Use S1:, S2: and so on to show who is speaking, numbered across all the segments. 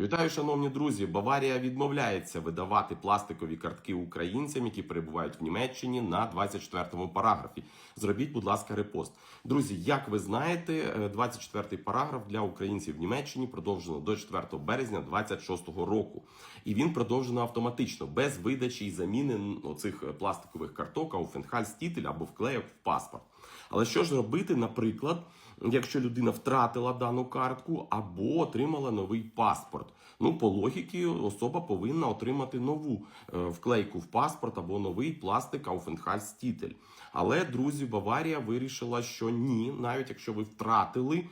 S1: Вітаю, шановні друзі! Баварія відмовляється видавати пластикові картки українцям, які перебувають в Німеччині на 24-му параграфі. Зробіть, будь ласка, репост. Друзі, як ви знаєте, 24-й параграф для українців в Німеччині продовжено до 4 березня 26-го року. І він продовжено автоматично, без видачі і заміни оцих пластикових карток, ауфенхальстітель або вклеїв в паспорт. Але що ж робити, наприклад, якщо людина втратила дану картку або отримала новий паспорт? Ну, по логіки, особа повинна отримати нову е, вклейку в паспорт або новий пластик Ауфенхальстітель. Але друзі, Баварія вирішила, що ні, навіть якщо ви втратили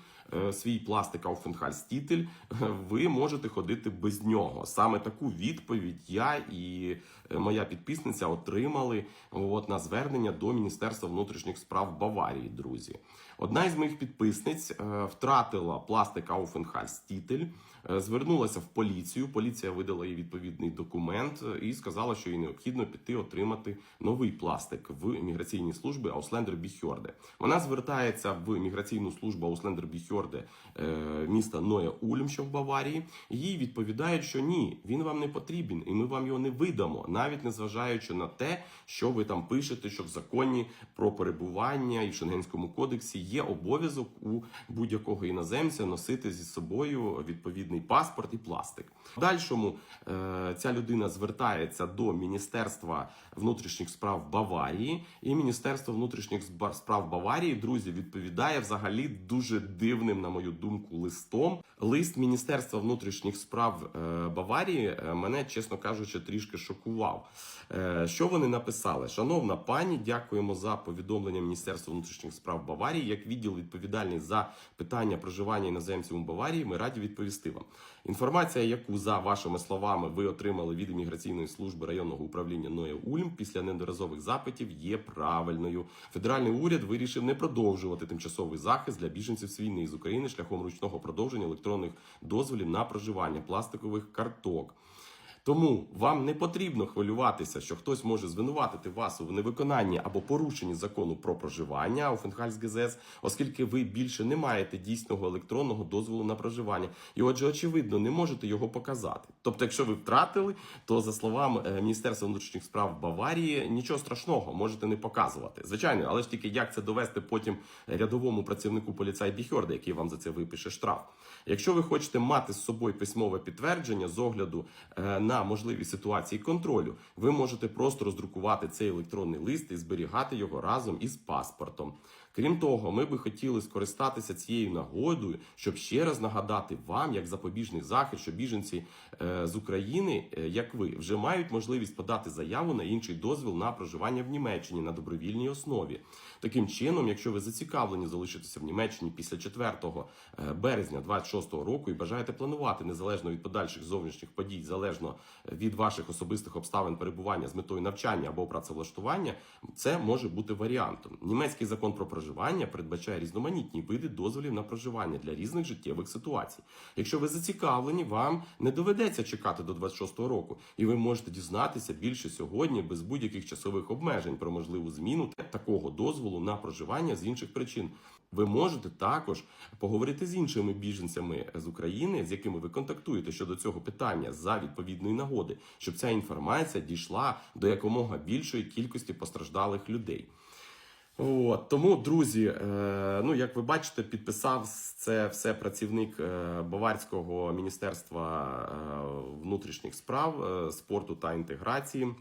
S1: свій пластик Ауфенхальстітель, ви можете ходити без нього. Саме таку відповідь я і е, моя підписниця отримали от, на звернення до Міністерства внутрішніх справ Баварії, друзі. Одна із моїх підписниць е, втратила пластик е, звернулася в поліцію. Поліція видала їй відповідний документ е, і сказала, що їй необхідно піти отримати новий пластик в міграційній службі Ауслендер Біхьорде. Вона звертається в міграційну службу Ауслендер Біхьорде міста Ноя Ульм, що в Баварії. Їй відповідають, що ні, він вам не потрібен, і ми вам його не видамо, навіть незважаючи на те, що ви там пишете, що в законі про перебування і в Шенгенському кодексі є обов'язок у будь-якого іноземця носити зі собою відповідний паспорт і пластик. В дальшому е, ця людина звертається до Міністерства внутрішніх справ Баварії, і Міністерство внутрішніх справ Баварії, друзі, відповідає взагалі дуже дивним, на мою думку, листом. Лист Міністерства внутрішніх справ е, Баварії е, мене, чесно кажучи, трішки шокував. Що вони написали? Шановна пані, дякуємо за повідомлення Міністерства внутрішніх справ Баварії. Як відділ відповідальний за питання проживання іноземців у Баварії, ми раді відповісти вам. Інформація, яку за вашими словами ви отримали від імміграційної служби районного управління Ноя Ульм після неодноразових запитів, є правильною. Федеральний уряд вирішив не продовжувати тимчасовий захист для біженців з війни з України шляхом ручного продовження електронних дозволів на проживання пластикових карток. Тому вам не потрібно хвилюватися, що хтось може звинуватити вас у невиконанні або порушенні закону про проживання у ГЗС, оскільки ви більше не маєте дійсного електронного дозволу на проживання, і отже, очевидно, не можете його показати. Тобто, якщо ви втратили, то за словами е, Міністерства внутрішніх справ Баварії нічого страшного можете не показувати. Звичайно, але ж тільки як це довести потім рядовому працівнику поліцай Біхьорда, який вам за це випише штраф. Якщо ви хочете мати з собою письмове підтвердження з огляду е, на на можливі ситуації контролю, ви можете просто роздрукувати цей електронний лист і зберігати його разом із паспортом. Крім того, ми би хотіли скористатися цією нагодою, щоб ще раз нагадати вам, як запобіжний захист, що біженці е, з України, е, як ви, вже мають можливість подати заяву на інший дозвіл на проживання в Німеччині на добровільній основі. Таким чином, якщо ви зацікавлені залишитися в Німеччині після 4 е, березня 26 року і бажаєте планувати незалежно від подальших зовнішніх подій, залежно від ваших особистих обставин перебування з метою навчання або працевлаштування, це може бути варіантом. Німецький закон про проживання передбачає різноманітні види дозволів на проживання для різних життєвих ситуацій. Якщо ви зацікавлені, вам не доведеться чекати до 26-го року, і ви можете дізнатися більше сьогодні без будь-яких часових обмежень про можливу зміну такого дозволу на проживання з інших причин. Ви можете також поговорити з іншими біженцями з України, з якими ви контактуєте щодо цього питання за відповідної нагоди, щоб ця інформація дійшла до якомога більшої кількості постраждалих людей. От, Тому, друзі, е, ну як ви бачите, підписав це все працівник е, Баварського міністерства е, внутрішніх справ, е, спорту та інтеграції.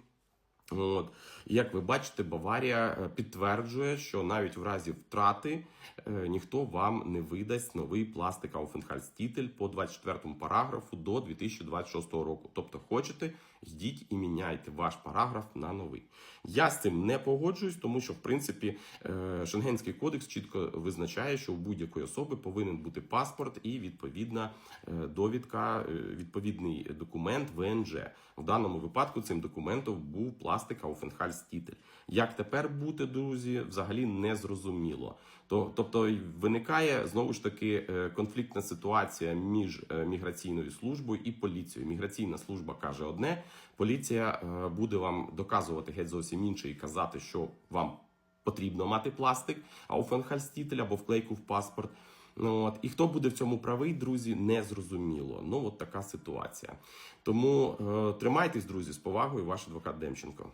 S1: От як ви бачите, Баварія е, підтверджує, що навіть в разі втрати е, ніхто вам не видасть новий пластик Ауфенхальстітель по 24 параграфу до 2026 року. Тобто, хочете, йдіть і міняйте ваш параграф на новий. Я з цим не погоджуюсь, тому що в принципі е, Шенгенський кодекс чітко визначає, що у будь-якої особи повинен бути паспорт і відповідна довідка, відповідний документ ВНЖ. В даному випадку цим документом був пластик пластика Офенхальстітель. Як тепер бути, друзі, взагалі не зрозуміло. Тобто виникає знову ж таки е, конфліктна ситуація між е, міграційною службою і поліцією. Міграційна служба каже одне, поліція е, буде вам доказувати геть зовсім інше і казати, що вам потрібно мати пластик, а Офенхальстітель або вклейку в паспорт. Ну, от. І хто буде в цьому правий, друзі, не зрозуміло. Ну, от така ситуація. Тому е, тримайтесь, друзі, з повагою, ваш адвокат Демченко.